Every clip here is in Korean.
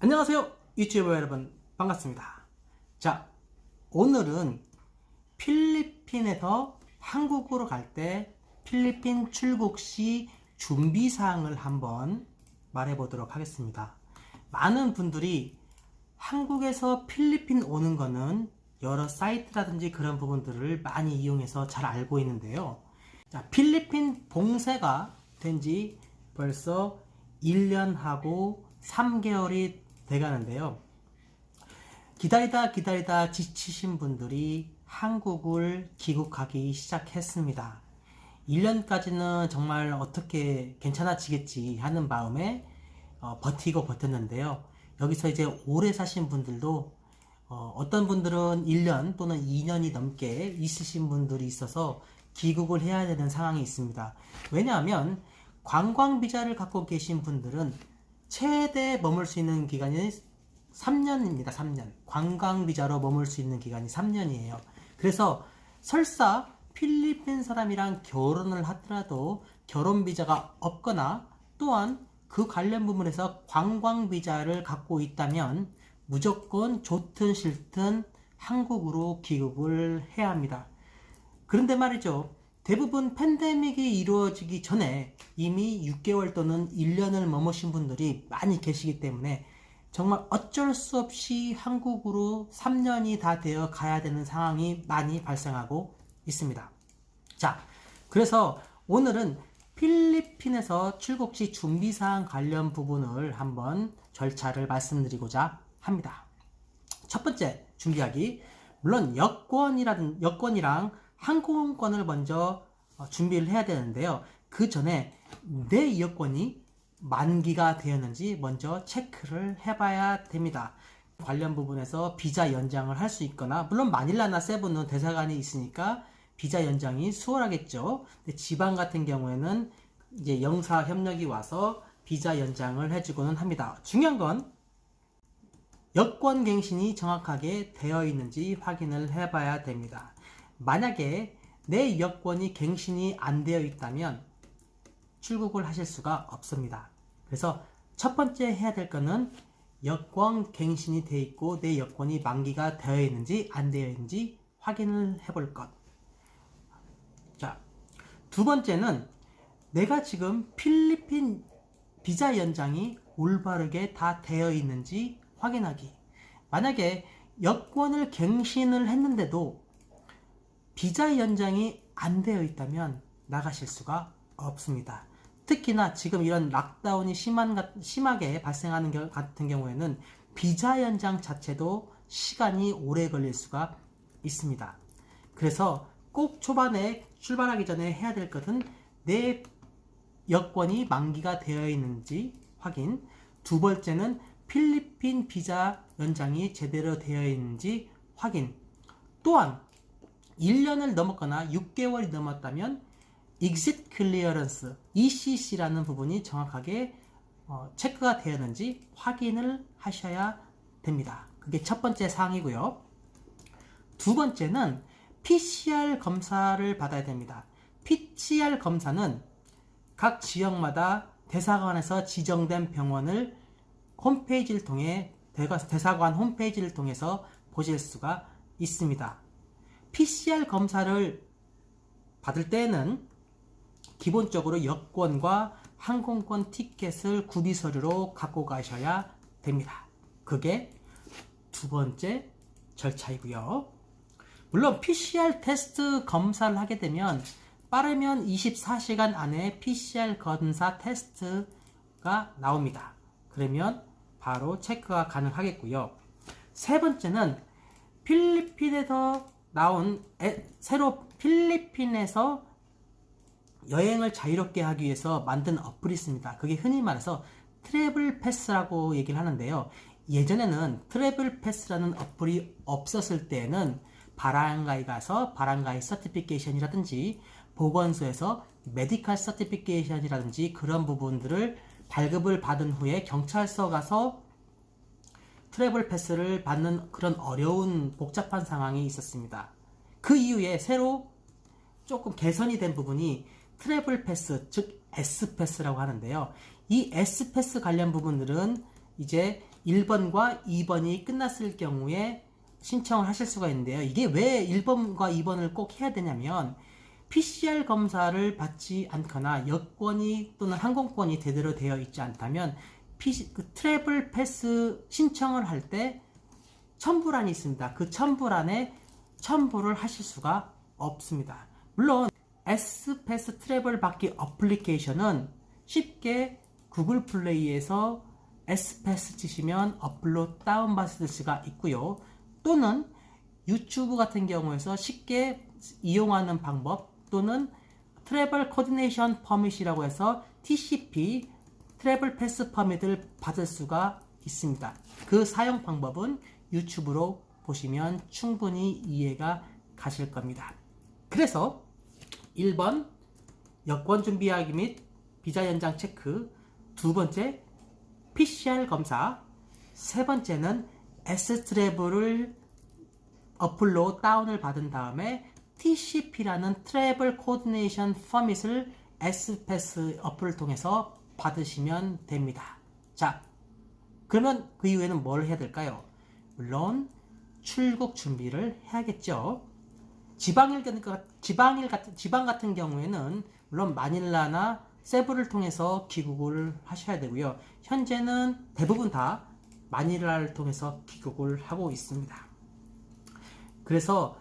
안녕하세요 유튜버 여러분. 반갑습니다. 자 오늘은 필리핀에서 한국으로 갈 때 필리핀 출국 시 준비사항을 한번 말해 보도록 하겠습니다. 많은 분들이 한국에서 필리핀 오는 거는 여러 사이트라든지 그런 부분들을 많이 이용해서 잘 알고 있는데요. 자, 필리핀 봉쇄가 된 지 벌써 1년하고 3개월이 돼가는데요. 기다리다 기다리다 지치신 분들이 한국을 귀국하기 시작했습니다. 1년까지는 정말 어떻게 괜찮아지겠지 하는 마음에 어, 버티고 버텼는데요. 여기서 이제 오래 사신 분들도 어, 떤 분들은 1년 또는 2년이 넘게 있으신 분들이 있어서 귀국을 해야 되는 상황이 있습니다. 왜냐하면 관광 비자를 갖고 계신 분들은 최대 머물 수 있는 기간이 3년입니다. 3년. 관광 비자로 머물 수 있는 기간이 3년이에요. 그래서 설사 필리핀 사람이랑 결혼을 하더라도 결혼 비자가 없거나 또한 그 관련 부분에서 관광 비자를 갖고 있다면 무조건 좋든 싫든 한국으로 귀국을 해야 합니다. 그런데 말이죠. 대부분 팬데믹이 이루어지기 전에 이미 6개월 또는 1년을 머무신 분들이 많이 계시기 때문에 정말 어쩔 수 없이 한국으로 3년이 다 되어 가야 되는 상황이 많이 발생하고 있습니다. 자, 그래서 오늘은 필리핀에서 출국 시 준비사항 관련 부분을 한번 절차를 말씀드리고자 합니다. 첫 번째 준비하기. 물론 여권이라든 여권이랑 항공권을 먼저 어, 준비를 해야 되는데요. 그 전에 내 여권이 만기가 되었는지 먼저 체크를 해봐야 됩니다. 관련 부분에서 비자 연장을 할 수 있거나 물론 마닐라나 세부는 대사관이 있으니까 비자 연장이 수월하겠죠. 지방 같은 경우에는 이제 영사 협력이 와서 비자 연장을 해주고는 합니다. 중요한 건 여권 갱신이 정확하게 되어 있는지 확인을 해봐야 됩니다. 만약에 내 여권이 갱신이 안 되어 있다면 출국을 하실 수가 없습니다. 그래서 첫 번째 해야 될 거는 여권 갱신이 되어 있고 내 여권이 만기가 되어 있는지 안 되어 있는지 확인을 해볼 것. 자, 두 번째는 내가 지금 필리핀 비자 연장이 올바르게 다 되어 있는지 확인하기. 만약에 여권을 갱신을 했는데도 비자 연장이 안 되어 있다면 나가실 수가 없습니다. 특히나 지금 이런 락다운이 심한, 심하게 발생하는 겨, 같은 경우에는 비자 연장 자체도 시간이 오래 걸릴 수가 있습니다. 그래서 꼭 초반에 출발하기 전에 해야 될 것은 내 여권이 만기가 되어 있는지 확인. 두 번째는 필리핀 비자 연장이 제대로 되어 있는지 확인. 또한 1년을 넘었거나 6개월이 넘었다면 exit clearance ECC라는 부분이 정확하게 어, 체크가 되었는지 확인을 하셔야 됩니다. 그게 첫 번째 사항이고요. 두 번째는 PCR 검사를 받아야 됩니다. PCR 검사는 각 지역마다 대사관에서 지정된 병원을 홈페이지를 통해 대사관 홈페이지를 통해서 보실 수가 있습니다. PCR 검사를 받을 때는 기본적으로 여권과 항공권 티켓을 구비 서류로 갖고 가셔야 됩니다. 그게 두 번째 절차이고요. 물론 PCR 테스트 검사를 하게 되면 빠르면 24시간 안에 PCR 검사 테스트가 나옵니다. 그러면 바로 체크가 가능하겠고요. 세 번째는 필리핀에서 나온 에, 새로 필리핀에서 여행을 자유롭게 하기 위해서 만든 어플이 있습니다. 그게 흔히 말해서 트래블 패스라고 얘기를 하는데요. 예전에는 트래블 패스라는 어플이 없었을 때에는 바랑가에 가서 바랑가이 서티피케이션이라든지 보건소에서 메디칼 서티피케이션이라든지 그런 부분들을 발급을 받은 후에 경찰서 가서 트래블 패스를 받는 그런 어려운 복잡한 상황이 있었습니다. 그 이후에 새로 조금 개선이 된 부분이 트래블 패스, 즉 S 패스라고 하는데요. 이 S 패스 관련 부분들은 이제 1번과 2번이 끝났을 경우에 신청을 하실 수가 있는데요. 이게 왜 1번과 2번을 꼭 해야 되냐면 PCR 검사를 받지 않거나 여권이 또는 항공권이 제대로 되어 있지 않다면 PC, 그 트래블 패스 신청을 할 때 첨부란이 있습니다. 그 첨부란에 첨부를 하실 수가 없습니다. 물론 S패스 트래블 받기 어플리케이션은 쉽게 구글 플레이에서 S패스 치시면 어플로 다운 받을 수가 있고요. 또는 유튜브 같은 경우에서 쉽게 이용하는 방법 또는 트래블 코디네이션 퍼밋이라고 해서 TCP 트래블 패스 퍼밋을 받을 수가 있습니다. 그 사용 방법은 유튜브로 보시면 충분히 이해가 가실 겁니다. 그래서 1번 여권 준비하기 및 비자 연장 체크 두 번째 PCR 검사 세 번째는 S 트래블을 어플로 다운을 받은 다음에 TCP라는 트래블 코디네이션 퍼밋을 S패스 어플을 통해서 받으시면 됩니다. 자, 그러면 그 이후에는 뭘 해야 될까요? 물론 출국 준비를 해야겠죠. 지방일 같은 지방일 같은 지방 같은 경우에는 물론 마닐라나 세부를 통해서 귀국을 하셔야 되고요. 현재는 대부분 다 마닐라를 통해서 귀국을 하고 있습니다. 그래서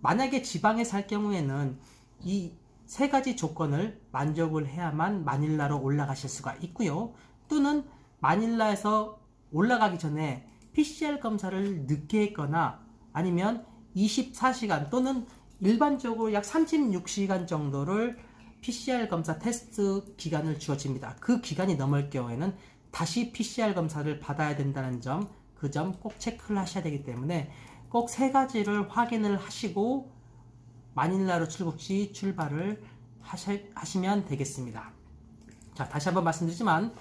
만약에 지방에 살 경우에는 이 세 가지 조건을 만족을 해야만 마닐라로 올라가실 수가 있고요. 또는 마닐라에서 올라가기 전에 PCR 검사를 늦게 했거나 아니면 24시간 또는 일반적으로 약 36시간 정도를 PCR 검사 테스트 기간을 주어집니다. 그 기간이 넘을 경우에는 다시 PCR 검사를 받아야 된다는 점, 그 점 꼭 체크를 하셔야 되기 때문에 꼭 세 가지를 확인을 하시고 마닐라로 출국 시 출발을 하시, 하시면 되겠습니다. 자, 다시 한번 말씀드리지만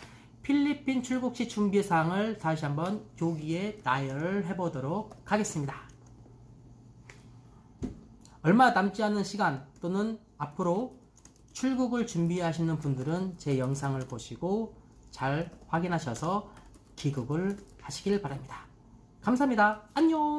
필리핀 출국 시 준비 사항을 다시 한번 여기에 나열을 해보도록 하겠습니다. 얼마 남지 않은 시간 또는 앞으로 출국을 준비하시는 분들은 제 영상을 보시고 잘 확인하셔서 귀국을 하시길 바랍니다. 감사합니다. 안녕!